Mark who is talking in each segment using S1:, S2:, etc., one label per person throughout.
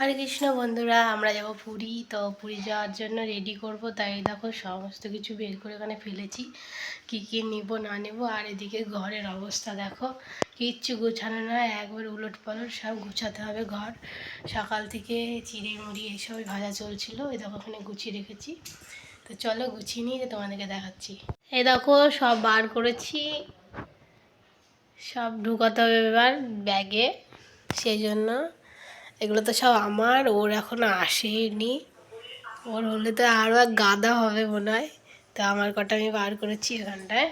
S1: হরে কৃষ্ণ বন্ধুরা, আমরা যাব পুরী। তো পুরী যাওয়ার জন্য রেডি করব। তাই দেখো সমস্ত কিছু বের করে ওখানে ফেলেছি। কি কি নিব, না নেব, আর এদিকে ঘরের অবস্থা দেখো। কিচ্ছু গুছানো নয়, একবার উলট পালট সব গুছাতে হবে ঘর। সকাল থেকে চিড়ে মুড়ি এইসবই ভাজা চলছিল এই দেখো ওখানে গুছিয়ে রেখেছি। তো চলো গুছিয়ে নিয়ে তোমাদেরকে দেখাচ্ছি। এ দেখো সব বার করেছি। সব ঢুকাতে হবে এবার ব্যাগে। সেই জন্য এগুলো তো সব আমার, ওর এখনও আসেনি। ওর হলে তো আরও এক গাদা হবে মনে হয়। তো আমার কটা আমি বার করেছি এখানটায়।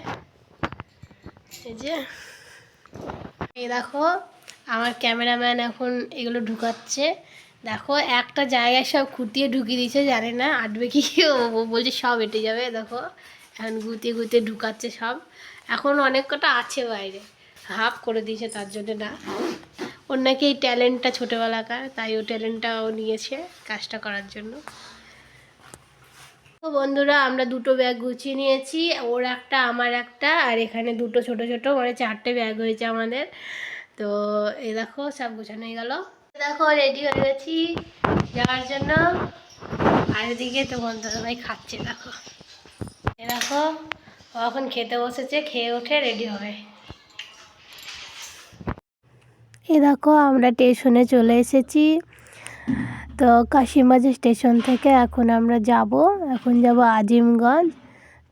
S1: এই যে, এই দেখো, আমার ক্যামেরাম্যান এখন এগুলো ঢুকাচ্ছে। দেখো, একটা জায়গায় সব খুঁটিয়ে ঢুকিয়ে দিয়েছে, জানে না, আটবে কি, ও ও বলছে সব এটে যাবে, দেখো। এখন গুতিয়ে গুতিয়ে ঢুকাচ্ছে সব। এখন অনেক কটা আছে বাইরে। হাফ করে দিয়েছে, তার জন্য না। ওর নাকি এই ট্যালেন্টটা ছোটোবেলাকার, তাই ও ট্যালেন্টটা ও নিয়েছে কাজটা করার জন্য। তো বন্ধুরা, আমরা দুটো ব্যাগ গুছিয়ে নিয়েছি, ওর একটা, আমার একটা, আর এখানে দুটো ছোট ছোট মানে চারটে ব্যাগ হয়েছে আমাদের। তো এই দেখো, সব গুছানো হয়ে গেল। দেখো রেডি হয়ে গেছি যাওয়ার জন্য। আর এদিকে তো বন্ধুরা ভাই খাচ্ছে, দেখো। এ দেখো এখন খেতে বসেছে, খেয়ে উঠে রেডি হবে। এ দেখো আমরা স্টেশনে চলে এসেছি। তো কাশিমাজি স্টেশন থেকে এখন আমরা যাব। এখন যাব আজিমগঞ্জ।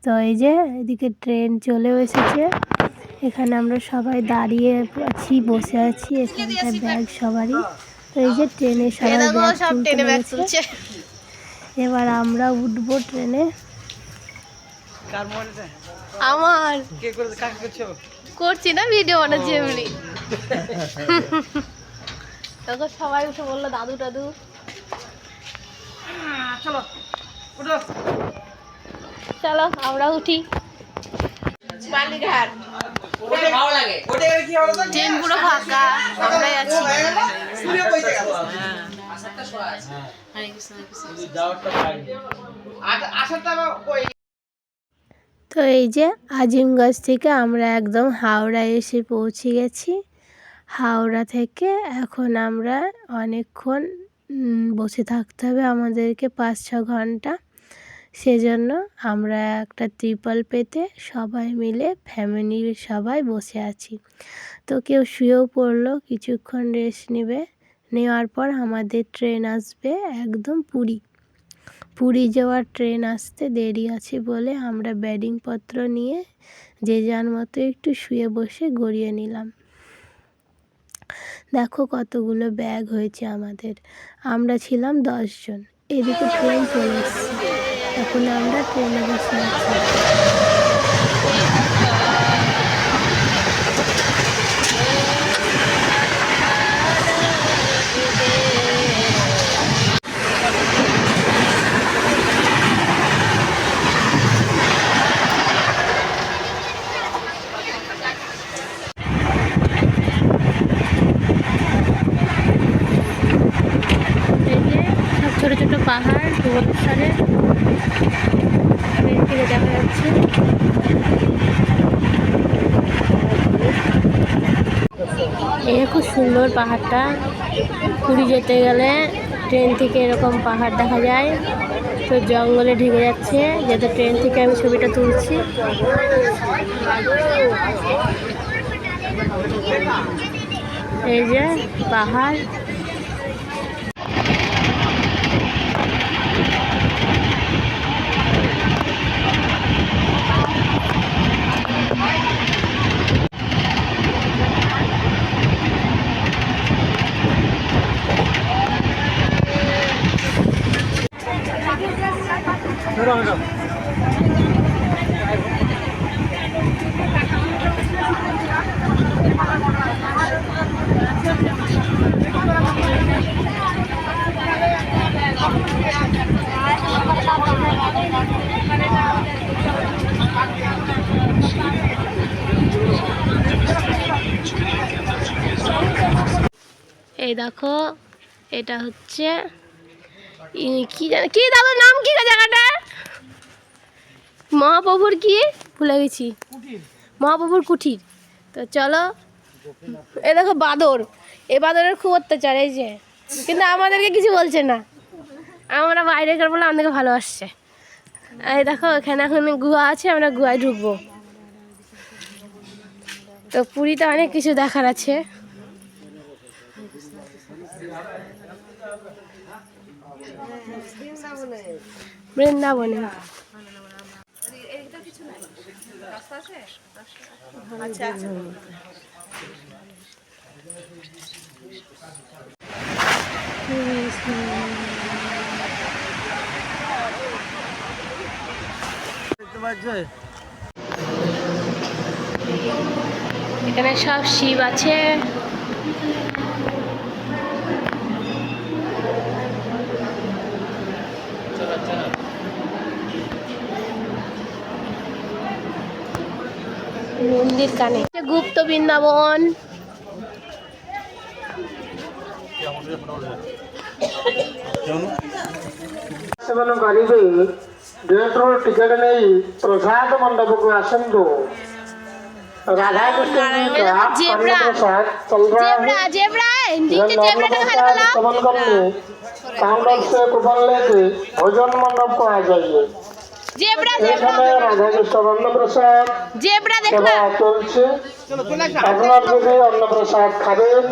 S1: তো এই যে এদিকে ট্রেন চলেও এসেছে। এখানে আমরা সবাই দাঁড়িয়ে আছি বসে আছি। এখানকার ব্যাগ সবারই। তো এই যে ট্রেনে সবাই ব্যাগ তুলছে। এবার আমরা উঠবো ট্রেনে আমার।
S2: করছি?
S1: না ভিডিও বানাচ্ছি এমনি। তখন সবাই উঠে বলল দাদু দাদু
S2: চলো উঠো।
S1: চলো আমরা উঠি। বালিঘাট। ট্রেন পুরো ফাঁকা আমরাই আছি।
S2: ওই
S1: তো এই যে আজিমগঞ্জ থেকে আমরা একদম হাওড়া এসে পৌঁছে গেছি। হাওড়া থেকে এখন আমরা অনেকক্ষণ বসে থাকতে হবে আমাদেরকে পাঁচ, ছ ঘণ্টা। সেজন্য আমরা একটা ত্রিপল পেতে সবাই মিলে ফ্যামিলির সবাই বসে আছি। তো কেউ শুয়েও পড়ল, কিছুক্ষণ রেস্ট নেবে। নেওয়ার পর আমাদের ট্রেন আসবে একদম পুরী। পুরী যাওয়ার ট্রেন আসতে দেরি আছে বলে আমরা ব্যাডিংপত্র নিয়ে যে যার মতো একটু শুয়ে বসে গড়িয়ে নিলাম। দেখো কতগুলো ব্যাগ হয়েছে আমাদের। আমরা ছিলাম দশজন এদিকে ট্রেন চলে এসছে। এখন আমরা ট্রেনে বসে আছি এই যে সব ছোটো ছোটো পাহাড় খুব সুন্দর পাহাড়টা। পুরী যেতে গেলে ট্রেন থেকে এরকম পাহাড় দেখা যায়। তো জঙ্গলে ঢেকে যাচ্ছে। যাতে ট্রেন থেকে আমি ছবিটা তুলছি। এই যে পাহাড়। এই দেখো এটা হচ্ছে কি জানি কি দাদা নাম কি জায়গাটা? মহাপ্রভুর কি? ভুলে গেছি। মহাপ্রভুর কুঠির তো চলো এ দেখো বাদর। এ বাদরের খুব অত্যাচার এই যে। কিন্তু আমাদেরকে কিছু বলছে না। আমরা বাইরে কার বলে আমাদেরকে ভালোবাসছে। এই দেখো এখানে এখন গুহা আছে আমরা গুহায় ঢুকবো। তো পুরীতে অনেক কিছু দেখার আছে। বৃন্দাবনে। এখানে সব শিব আছে। মন্দির কানে গুপ্ত বৃন্দাবন
S3: ସେମାନେ କରିବେ ଗେଟ୍ରୁ ଟିକେଟ୍ ନେଇ ପ୍ରସାଦ ମଣ୍ଡପକୁ ଆସନ୍ତୁ ରାଧାକୃଷ୍ଣ जी का
S1: जेब्रा।
S3: अन्न प्रसाद चल रहा है
S1: জেব্রা জেব্রা
S3: यह
S1: নিচে জেব্রাটা ভালো ভালো
S3: सेवन करने काउंटर से कूपन लेके भोजन मंडप को आ जाइए
S1: জেব্রা
S3: এখানে রাধাকৃষ্ণ
S1: জেব্রা
S3: চলছে। আপনার যদি খাবেন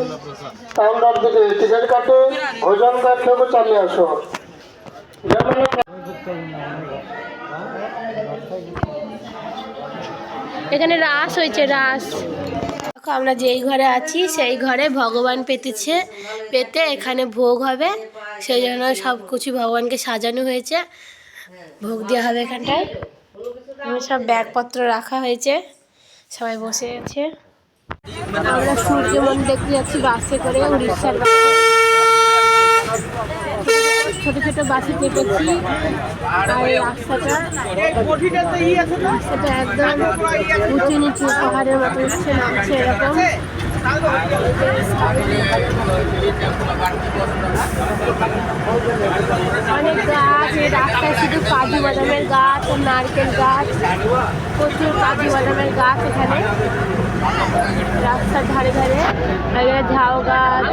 S3: টিকিট কাটে। ভোজন যেমন
S1: এখানে রাস হয়েছে রাস। দেখো আমরা যেই ঘরে আছি সেই ঘরে ভগবান পেতেছে। পেতে এখানে ভোগ হবে। সেই জন্য সব কিছু ভগবানকে সাজানো হয়েছে। ভোগ দেওয়া হবে এখানটায়। এখানে সব ব্যাগপত্র রাখা হয়েছে। সবাই বসে আছে। আমরা সূর্য মন্দির দেখতে যাচ্ছি বাসে করে, উড়িষ্যার ছোট ছোট বাসে চেপেছি। আর এই রাস্তাটা সেটা একদম উঁচু নিচু পাহাড়ের মতো উঠছে, নামছে এরকম। অনেক গাছ এই রাস্তায় শুধু কাজু বাদামের গাছ আর নারকেল গাছ প্রচুর কাজু বাদামের গাছ এখানে। রাস্তার ধারে ধারে এখানে ঝাউ গাছ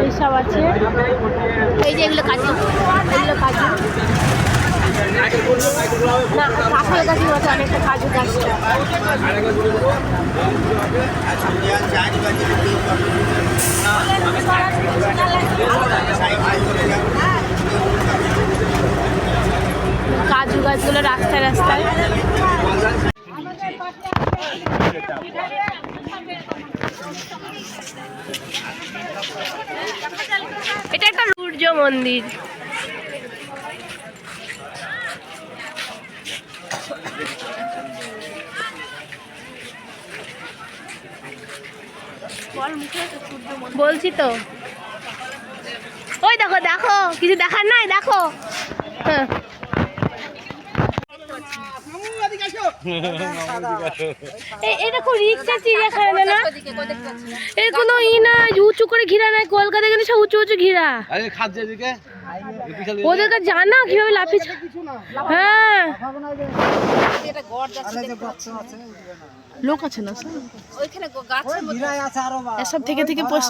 S1: এইসব আছে। এই যে এগুলো কাজু। এগুলো কাজু। কাজু কাজু গাছগুলো রাস্তায় রাস্তায়। এটা একটা সূর্য মন্দির। বলছি তো। ওই দেখো দেখো কিছু দেখার নাই দেখো। হ্যাঁ। এটা খুব রিক্সা চিড়িয়াখানা না? এর কোনো ই না উঁচু করে ঘিরা নাই কলকাতা গেলে সব উঁচু উঁচু ঘিরা।
S4: আরে খাদ্য এদিকে।
S1: ওদেরকে জানা কীভাবে লাফিয়ে হ্যাঁ।
S5: লোক আছে না স্যার? এসব থেকে থেকে প্রশ্ন